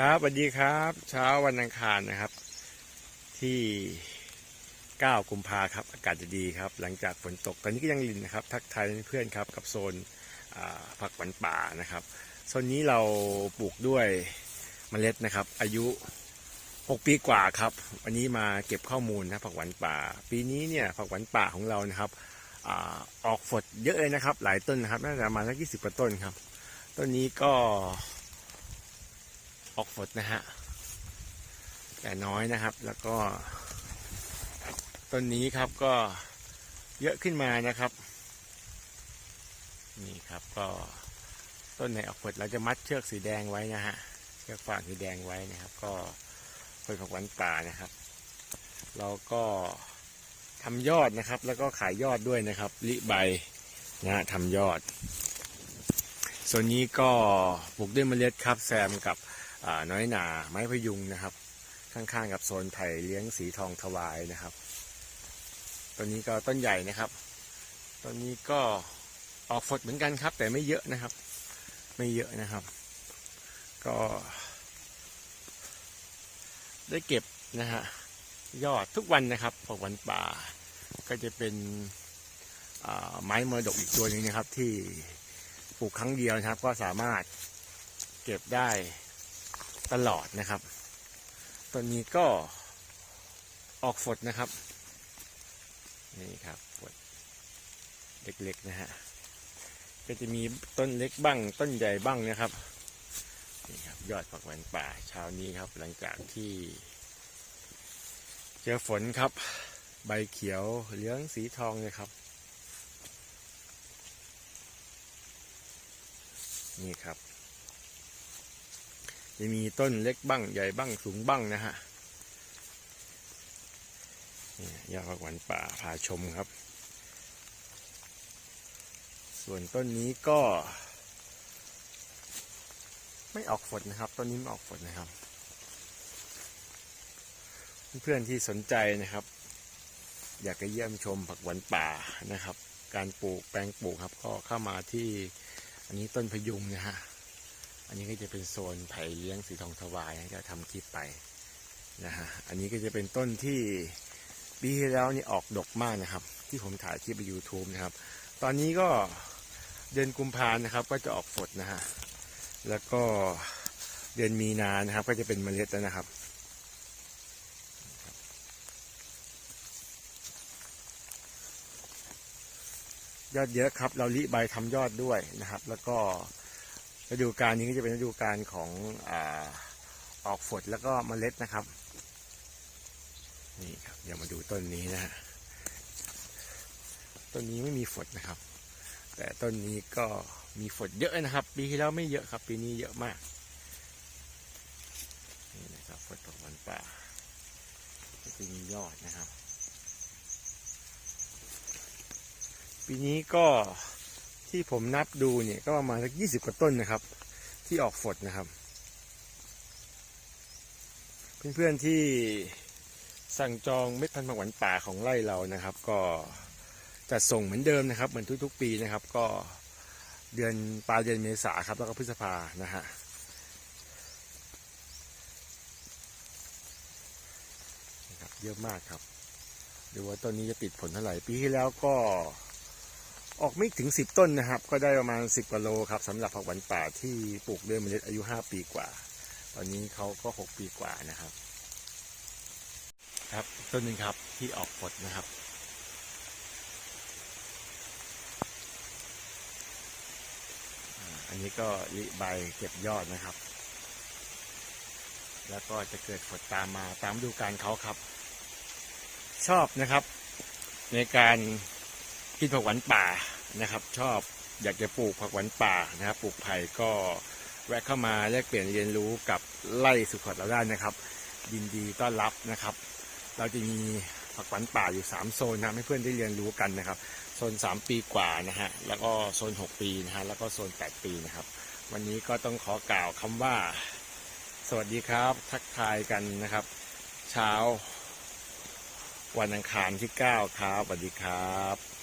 ครับสวัสดีครับ เช้าวันอังคารนะครับ ที่ 9 กุมภาครับ อากาศจะดีครับ หลังจากฝนตกตอนนี้ก็ยังลินนะครับ ทักทายเพื่อนครับกับโซนผักหวานป่านะครับโซนนี้เราปลูกด้วยเมล็ดนะครับ อายุ 6 ปีกว่าครับ วันนี้มาเก็บข้อมูลนะผักหวานป่า ปีนี้เนี่ยผักหวานป่าของเรานะครับอออกฝดเยอะเลยนะครับ หลายต้นนะครับน่าจะประมาณสัก20กว่าต้นครับ ต้นนี้ก็ ออกฝดนะฮะ แต่น้อยนะครับ แล้วก็ต้นนี้ครับก็เยอะขึ้นมานะครับ นี่ครับก็ต้นไหนออกฝดเราจะมัดเชือกสีแดงไว้นะฮะ เชือกฟางสีแดงไว้นะครับ ก็เป็นผักหวานป่านะครับ เราก็ทำยอดนะครับ แล้วก็ขายยอดด้วยนะครับ ลิใบนะฮะทำยอด ส่วนนี้ก็ปลูกด้วยเมล็ดครับแซมกับ น้อยหนาไม้พยุงนะครับ ข้างๆกับโซนไผ่เลี้ยงสีทองถวายนะครับต้นนี้ก็ต้นใหญ่นะครับต้นนี้ก็ออกฝดเหมือนกันครับ แต่ไม่เยอะนะครับ ไม่เยอะนะครับ ก็ ได้เก็บนะฮะยอดทุกวันนะครับพวกวันป่า ก็จะเป็นไม้มรดกอีกตัวหนึงนะครับ ที่ปลูกครั้งเดียวนะครับ ก็สามารถเก็บได้ ตลอดนะครับต้นนี้ก็ออกฝดนะครับ นี่ครับฝดเล็กๆนะฮะก็จะมีต้นเล็กบ้าง ต้นใหญ่บ้างนะครับนี่ครับ ยอดผักหวานป่าเช้านี้ครับ หลังจากที่ เจอฝนครับ ใบเขียวเหลืองสีทองเลยครับ นี่ครับ จะมีต้นเล็กบ้างใหญ่บ้างสูงบ้างนะฮะยอดผักหวานป่าพาชมครับ ส่วนต้นนี้ก็ ไม่ออกฝนนะครับ ต้นนี้ไม่ออกฝนนะครับ เพื่อนๆที่สนใจนะครับ อยากจะเยี่ยมชมผักหวานป่านะครับ การปลูกแปลงปลูกครับ ก็เข้ามาที่อันนี้ต้นพยุงนะฮะ อันนี้ก็จะเป็นโซนไผ่เลี้ยงสีทองถวายนะจะทำคลิปไปนะฮะ อันนี้ก็จะเป็นต้นที่ปีที่แล้วนี่ออกดกมากนะครับ ที่ผมถ่ายคลิปไป YouTube นะครับ ตอนนี้ก็เดือนกุมภานะครับก็จะออกฝดนะฮะ แล้วก็เดือนมีนานะครับ ก็จะเป็นเมล็ดแล้วนะครับยอดเยอะครับ เราลิใบทำยอดด้วยนะครับ แล้วก็ ฤดูกาลนี้ก็จะเป็นฤดูกาลของอออกฝดแล้วก็เมล็ดนะครับ นี่ครับเดี๋ยวมาดูต้นนี้นะฮะต้นนี้ไม่มีฝดนะครับ แต่ต้นนี้ก็มีฝดเยอะนะครับ ปีที่แล้วไม่เยอะครับ ปีนี้เยอะมากนี่นะครับฝดตกวันป่าก็จะมียอดนะครับ ปีนี้ก็ ที่ผมนับดูเนี่ยก็ประมาณสักยี่สิบกว่าต้นนะครับ ที่ออกฝดนะครับ เพื่อนๆที่สั่งจองเม็ดพันธุ์ผักหวานป่าของไร่เรานะครับ ก็จะส่งเหมือนเดิมนะครับ เหมือนทุกๆ ปีนะครับ ก็เดือนปลายเดือนเมษาครับ แล้วก็พฤษภานะฮะเยอะมากครับดูว่าต้นนี้จะติดผลเท่าไหร่ปีที่แล้วก็ ออกไม่ถึงสิบต้นนะครับ ก็ได้ประมาณสิบกว่าโลครับสำหรับผักหวานป่าที่ปลูกด้วยเมล็ดอายุห้าปีกว่า ตอนนี้เขาก็หกปีกว่านะครับ ครับต้นหนึ่งครับที่ออกผลนะครับอันนี้ก็ลิใบเก็บยอดนะครับ แล้วก็จะเกิดผลตามมาตามดูกาลเขาครับ ชอบนะครับ ในการ กินผักหวานป่านะครับ ชอบอยากจะปลูกผักหวานป่านะครับปลูกไผ่ก็แวะเข้ามาแลกเปลี่ยนเรียนรู้กับไล่สุขดเราได้นะครับ ยินดีต้อนรับนะครับ เราจะมีผักหวานป่าอยู่ 3 โซนนะให้เพื่อนได้เรียนรู้กันนะครับโซน 3 ปีกว่านะฮะแล้วก็โซน 6 ปีนะฮะแล้วก็โซน 8 ปีนะครับ วันนี้ก็ต้องขอกล่าวคำว่า สวัสดีครับ ทักทายกันนะครับ เช้า วันอังคารที่ 9 ครับสวัสดีครับ